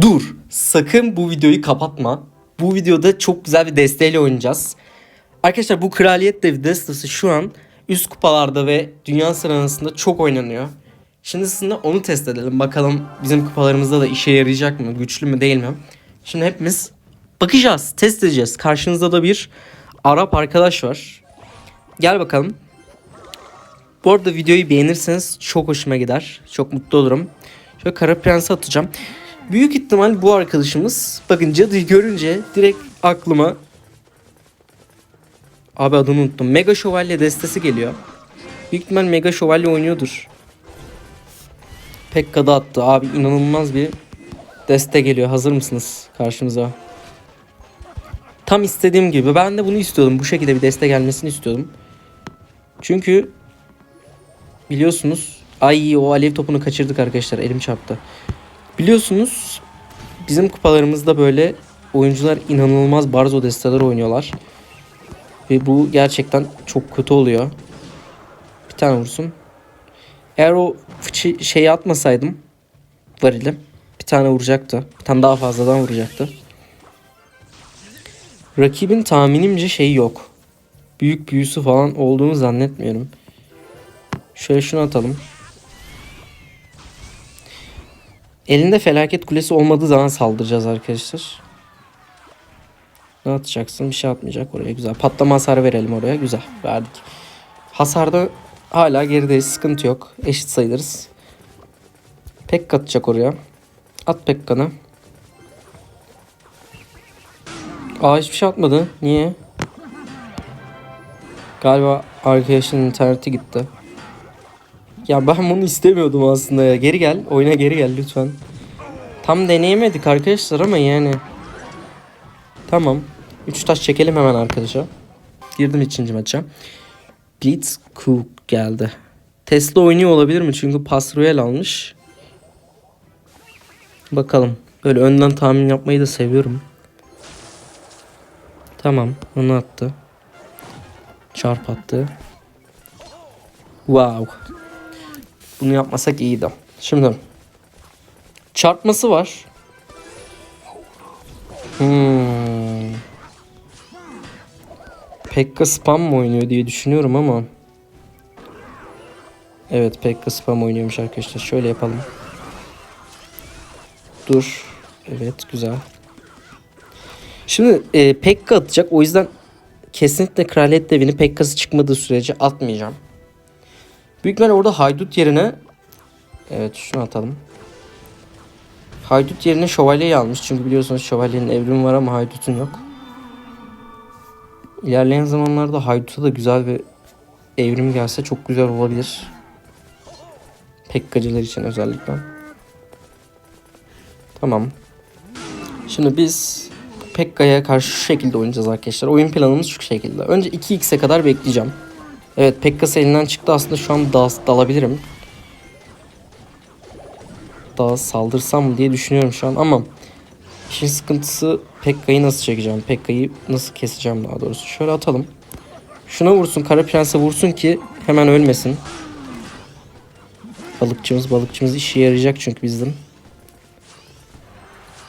Dur. Sakın bu videoyu kapatma. Bu videoda çok güzel bir desteğiyle oynayacağız. Arkadaşlar bu Kraliyet Devi destesi şu an üst kupalarda ve dünya sıralamasında çok oynanıyor. Şimdi sizinle onu test edelim. Bakalım bizim kupalarımızda da işe yarayacak mı? Güçlü mü değil mi? Şimdi hepimiz bakacağız. Test edeceğiz. Karşınızda da bir Arap arkadaş var. Gel bakalım. Bu arada videoyu beğenirseniz çok hoşuma gider. Çok mutlu olurum. Şöyle Kara Prens'i atacağım. Büyük ihtimal bu arkadaşımız bakın cadıyı görünce direkt aklıma Abi adını unuttum. Mega Şövalye destesi geliyor. Büyük ihtimal Mega Şövalye oynuyordur. Pekka da attı. Abi inanılmaz bir deste geliyor. Hazır mısınız karşımıza? Tam istediğim gibi. Ben de bunu istiyordum. Bu şekilde bir deste gelmesini istiyordum. Çünkü biliyorsunuz ay o alev topunu kaçırdık arkadaşlar. Elim çarptı. Biliyorsunuz bizim kupalarımızda böyle oyuncular inanılmaz barzo desteler oynuyorlar. Ve bu gerçekten çok kötü oluyor. Bir tane vursun. Eğer o fıçı şeyi atmasaydım varili bir tane vuracaktı. Bir tane daha fazladan vuracaktı. Rakibin tahminimce şeyi yok. Büyük büyüsü falan olduğunu zannetmiyorum. Şöyle şunu atalım. Elinde felaket kulesi olmadığı zaman saldıracağız arkadaşlar. Ne atacaksın? Bir şey atmayacak oraya. Güzel. Patlama hasarı verelim oraya. Güzel. Verdik. Hasarda hala gerideyiz. Sıkıntı yok. Eşit sayılırız. Pekka atacak oraya. At Pekka'nı. Aa hiçbir şey atmadı. Niye? Galiba arkadaşın interneti gitti. Ya ben bunu istemiyordum aslında ya. Geri gel. Oyuna geri gel lütfen. Tam deneyemedik arkadaşlar ama yani. Tamam. 3 taş çekelim hemen arkadaşa. Girdim ikinci maça. Blitzkrieg geldi. Tesla oynuyor olabilir mi? Çünkü Pas Royal almış. Bakalım. Böyle önden tahmin yapmayı da seviyorum. Tamam. Onu attı. Çarp attı. Wow. Bunu yapmasak iyiydi. Şimdi çarpması var. Hmm. Pekka spam mı oynuyor diye düşünüyorum ama. Evet Pekka spam oynuyormuş arkadaşlar. Şöyle yapalım. Dur. Evet güzel. Şimdi e, Pekka atacak. O yüzden kesinlikle Kraliyet Devi'ni Pekka'sı çıkmadığı sürece atmayacağım. Büyük ihtimalle orada haydut yerine Evet şunu atalım. Haydut yerine şövalyeyi almış. Çünkü biliyorsunuz şövalyenin evrimi var ama haydutun yok. İlerleyen zamanlarda hayduta da güzel bir evrim gelse çok güzel olabilir. Pekkacılar için özellikle. Tamam. Şimdi biz Pekka'ya karşı şu şekilde oynayacağız arkadaşlar. Oyun planımız şu şekilde. Önce 2x'e kadar bekleyeceğim. Evet Pekka'sı elinden çıktı. Aslında şu an dal dalabilirim. Daha saldırsam diye düşünüyorum şu an ama işin sıkıntısı Pekka'yı nasıl çekeceğim? Pekka'yı nasıl keseceğim daha doğrusu. Şöyle atalım. Şuna vursun. Kara Prens'e vursun ki hemen ölmesin. Balıkçımız balıkçımız işe yarayacak çünkü bizim.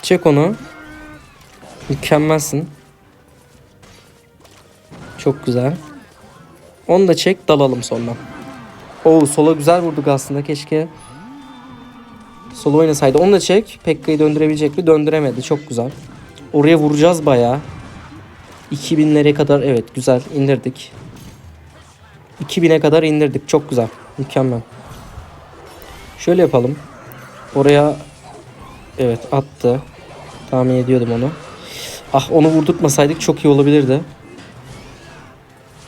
Çek onu. Mükemmelsin. Çok güzel. Onu da çek dalalım sonra. Oo sola güzel vurduk aslında keşke. Sola oynasaydı. Onu da çek. Pekka'yı döndürebilecek mi? Döndüremedi. Çok güzel. Oraya vuracağız bayağı. 2000'lere kadar evet güzel indirdik. 2000'e kadar indirdik. Çok güzel. Mükemmel. Şöyle yapalım. Oraya evet attı. Tahmin ediyordum onu. Ah onu vurdurtmasaydık çok iyi olabilirdi.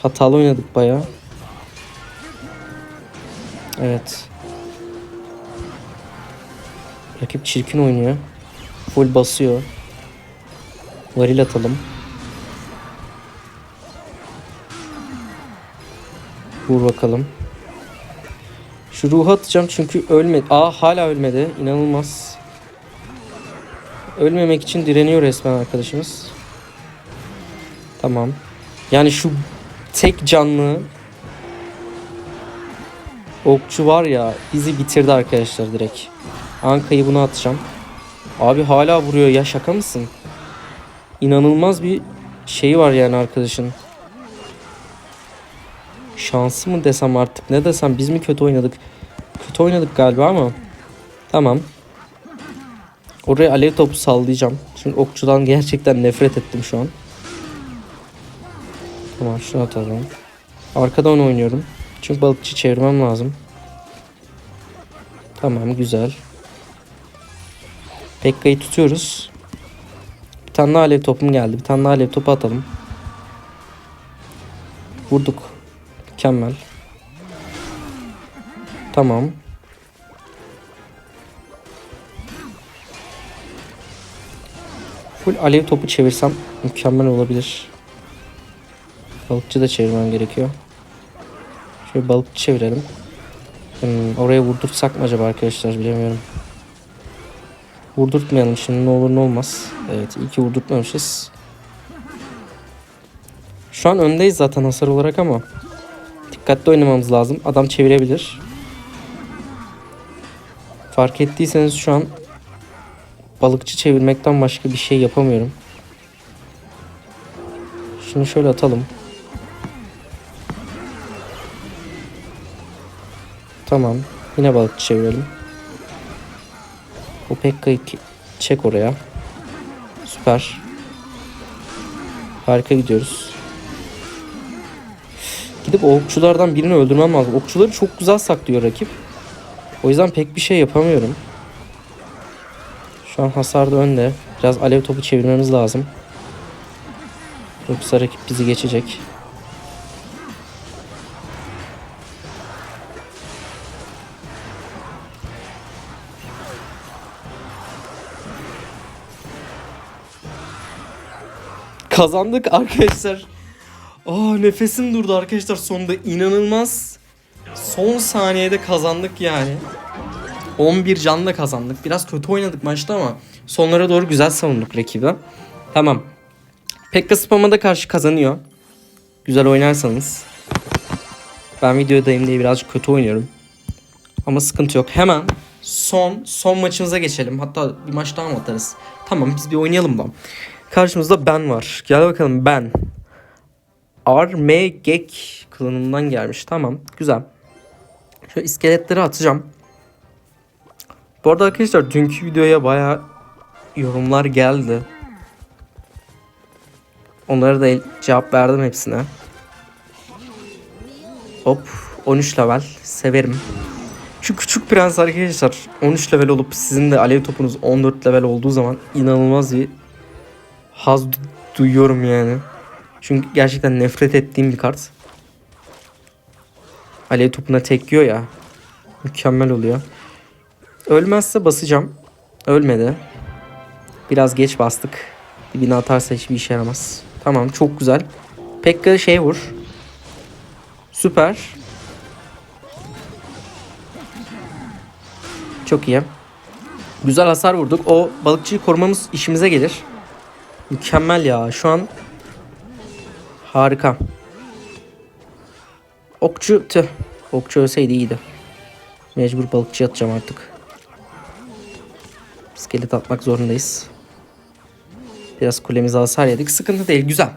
Hatalı oynadık bayağı. Evet. Rakip çirkin oynuyor. Full basıyor. Varil atalım. Vur bakalım. Şu ruhu atacağım çünkü ölmedi. Aa hala ölmedi. İnanılmaz. Ölmemek için direniyor resmen arkadaşımız. Tamam. Yani şu tek canlı okçu var ya bizi bitirdi arkadaşlar direkt. Anka'yı buna atacağım. Abi hala vuruyor ya şaka mısın? İnanılmaz bir şey var yani arkadaşın. Şansı mı desem artık ne desem biz mi kötü oynadık? Kötü oynadık galiba ama. Tamam. Oraya alev topu sallayacağım. Çünkü okçudan gerçekten nefret ettim şu an. Tamam şunu atalım. Arkadan oynuyorum. Çünkü balıkçı çevirmem lazım. Tamam güzel. Pekka'yı tutuyoruz. Bir tane daha alev topum geldi. Bir tane daha alev topu atalım. Vurduk. Mükemmel. Tamam. Full alev topu çevirsem mükemmel olabilir. Balıkçı da çevirmem gerekiyor. Şöyle balıkçı çevirelim. Hmm, oraya vurdursak mı acaba arkadaşlar bilemiyorum. Vurdurtmayalım şimdi ne olur ne olmaz. Evet iyi ki vurdurtmamışız. Şu an öndeyiz zaten hasar olarak ama dikkatli oynamamız lazım. Adam çevirebilir. Fark ettiyseniz şu an balıkçı çevirmekten başka bir şey yapamıyorum. Şunu şöyle atalım. Tamam. Yine balıkçı çevirelim. O Pekka'yı ki- çek oraya. Süper. Harika gidiyoruz. Gidip okçulardan birini öldürmem lazım. Okçuları çok güzel saklıyor rakip. O yüzden pek bir şey yapamıyorum. Şu an hasarda önde. Biraz alev topu çevirmemiz lazım. Yoksa rakip bizi geçecek. Kazandık arkadaşlar. Aa nefesim durdu arkadaşlar sonunda inanılmaz. Son saniyede kazandık yani. 11 canla kazandık. Biraz kötü oynadık maçta ama sonlara doğru güzel savunduk rakibi. Tamam. Pekka Spam'a da karşı kazanıyor. Güzel oynarsanız. Ben videodayım diye birazcık kötü oynuyorum. Ama sıkıntı yok. Hemen son son maçımıza geçelim. Hatta bir maç daha mı atarız? Tamam biz bir oynayalım da. Karşımızda ben var. Gel bakalım ben. Armegek klanından gelmiş. Tamam güzel. Şöyle iskeletleri atacağım. Bu arada arkadaşlar dünkü videoya baya yorumlar geldi. Onlara da cevap verdim hepsine. Hop 13 level severim. Şu küçük prens arkadaşlar 13 level olup sizin de alev topunuz 14 level olduğu zaman inanılmaz bir haz du- duyuyorum yani. Çünkü gerçekten nefret ettiğim bir kart. Alev topuna tek yiyor ya. Mükemmel oluyor. Ölmezse basacağım. Ölmedi. Biraz geç bastık. Dibine atarsa hiçbir işe yaramaz. Tamam çok güzel. Pekka şey vur. Süper. Çok iyi. Güzel hasar vurduk. O balıkçıyı korumamız işimize gelir. Mükemmel ya. Şu an harika. Okçu tüh. Okçu ölseydi iyiydi. Mecbur balıkçı atacağım artık. İskelet atmak zorundayız. Biraz kulemize hasar yedik. Sıkıntı değil. Güzel.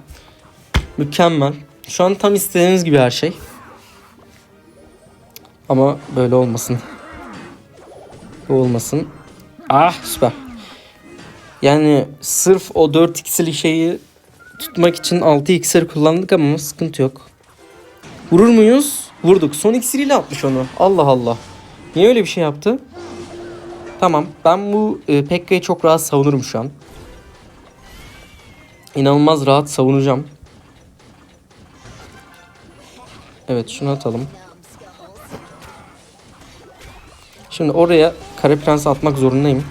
Mükemmel. Şu an tam istediğimiz gibi her şey. Ama böyle olmasın. Bu olmasın. Ah süper. Yani sırf o 4 x'li şeyi tutmak için 6 x'leri kullandık ama sıkıntı yok. Vurur muyuz? Vurduk. Son iksiriyle atmış onu. Allah Allah. Niye öyle bir şey yaptı? Tamam. Ben bu e, Pekka'yı çok rahat savunurum şu an. İnanılmaz rahat savunacağım. Evet şunu atalım. Şimdi oraya kare prens atmak zorundayım.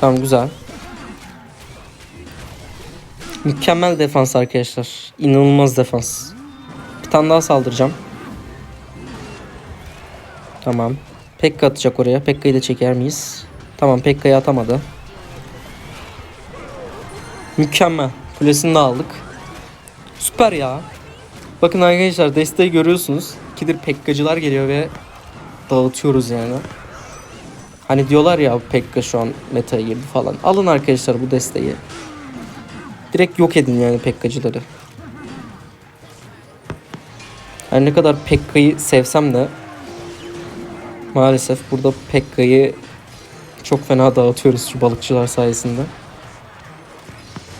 Tamam güzel. Mükemmel defans arkadaşlar. İnanılmaz defans. Bir tane daha saldıracağım. Tamam. Pekka atacak oraya. Pekka'yı da çeker miyiz? Tamam Pekka'yı atamadı. Mükemmel. Kulesini de aldık. Süper ya. Bakın arkadaşlar desteği görüyorsunuz. İkidir Pekkacılar geliyor ve dağıtıyoruz yani. Hani diyorlar ya Pekka şu an meta'ya girdi falan. Alın arkadaşlar bu desteği. Direkt yok edin yani Pekkacıları. Her ne kadar Pekka'yı sevsem de maalesef burada Pekka'yı çok fena dağıtıyoruz şu balıkçılar sayesinde.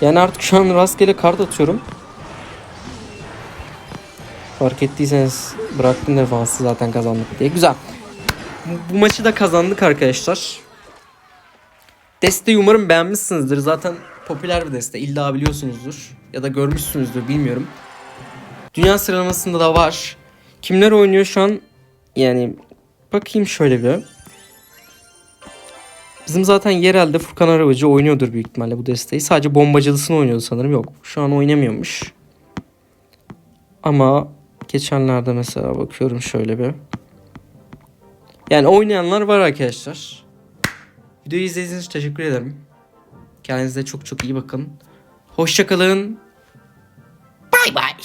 Yani artık şu an rastgele kart atıyorum. Fark ettiyseniz bıraktım defansı zaten kazandık diye. Güzel. Bu, maçı da kazandık arkadaşlar. Desteği umarım beğenmişsinizdir. Zaten popüler bir deste. İlla biliyorsunuzdur. Ya da görmüşsünüzdür bilmiyorum. Dünya sıralamasında da var. Kimler oynuyor şu an? Yani bakayım şöyle bir. Bizim zaten yerelde Furkan Arabacı oynuyordur büyük ihtimalle bu desteği. Sadece bombacılısını oynuyordu sanırım. Yok şu an oynamıyormuş. Ama geçenlerde mesela bakıyorum şöyle bir. Yani oynayanlar var arkadaşlar. Videoyu izlediğiniz için teşekkür ederim. Kendinize çok çok iyi bakın. Hoşçakalın. Bay bay.